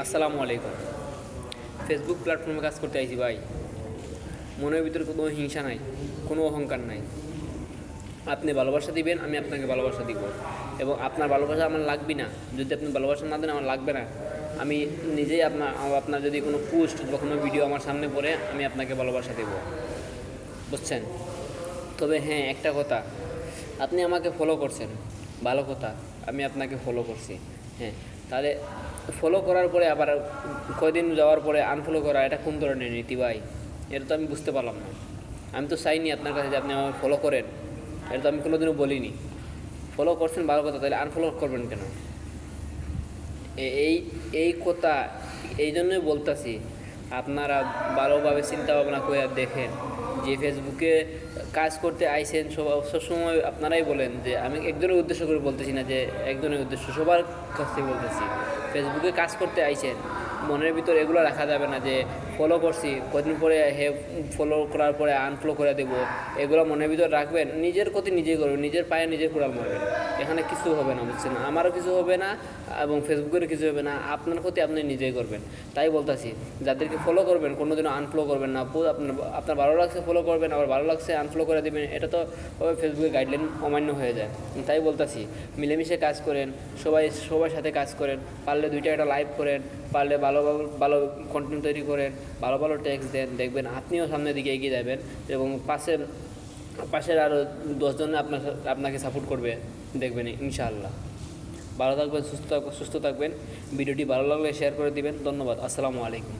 আসসালামু আলাইকুম। ফেসবুক প্ল্যাটফর্মে কাজ করতে আইছি ভাই। মনের ভিতরে কোনো হিংসা নাই, কোনো অহংকার নাই। আপনি ভালোবাসা দিবেন, আমি আপনাকে ভালোবাসা দিব। এবং আপনার ভালোবাসা আমার লাগবে না। যদি আপনি ভালোবাসা না দেন, আমার লাগবে না। আমি নিজেই আপনার আপনার যদি কোনো পোস্ট বা কোনো ভিডিও আমার সামনে পড়ে, আমি আপনাকে ভালোবাসা দেব। বুঝছেন? তবে হ্যাঁ একটা কথা। আপনি আমাকে ফলো করছেন। ভালো কথা। আমি আপনাকে ফলো করছি। হ্যাঁ। তাহলে ফলো করার পরে আবার কয়দিন যাওয়ার পরে আনফলো করা, এটা কোন ধরনের নীতি ভাই? এটা তো আমি বুঝতে পারলাম না। আমি তো চাইনি আপনার কাছে যে আপনি আমাকে ফলো করেন। এটা তো আমি কোনোদিনও বলিনি। ফলো করছেন ভালো কথা, তাহলে আনফলো করবেন কেন? এই এই কথা, এই জন্যই বলতেছি আপনারা ভালোভাবে চিন্তা ভাবনা করে দেখেন যে ফেসবুকে কাজ করতে আইসেন সব সবসময় আপনারাই বলেন যে আমি একজনের উদ্দেশ্য করে বলতেছি না যে একজনের উদ্দেশ্য, সবার কাছ থেকে বলতেছি। ফেসবুকে কাজ করতে আইসেন, মনের ভিতর এগুলো রাখা যাবে না যে ফলো করছি, কদিন পরে হে ফলো করার পরে আনফলো করে দেবো। এগুলো মনের ভিতর রাখবেন, নিজের ক্ষতি নিজেই করবেন নিজের পায়ে নিজে কোড়াল মারবেন। এখানে কিছু হবে না, বুঝছেন? আমারও কিছু হবে না এবং ফেসবুকের কিছু হবে না, আপনার ক্ষতি আপনি নিজেই করবেন। তাই বলতেছি, যাদেরকে ফলো করবেন কোনো দিনও আনফলো করবেন না। আপনার আপনার ভালো লাগছে ফলো করবেন, আবার ভালো লাগছে আনফলো করে দেবেন, এটা তো ফেসবুকের গাইডলাইন অমান্য হয়ে যায়। তাই বলতেছি, মিলেমিশে কাজ করেন, সবাই, সবার সাথে কাজ করেন, পারলে দুইটা একটা লাইভ করেন, পারলে ভালো ভালো কন্টেন্ট তৈরি করেন ভালো ভালো ট্যাক্স দেন, দেখবেন আপনিও সামনের দিকে এগিয়ে যাবেন এবং পাশের পাশের আরও দশজন আপনার আপনাকে সাপোর্ট করবে, দেখবেন ইনশাআল্লাহ। ভালো থাকবেন, সুস্থ সুস্থ থাকবেন। ভিডিওটি ভালো লাগলে শেয়ার করে দিবেন। ধন্যবাদ। আসসালামু আলাইকুম।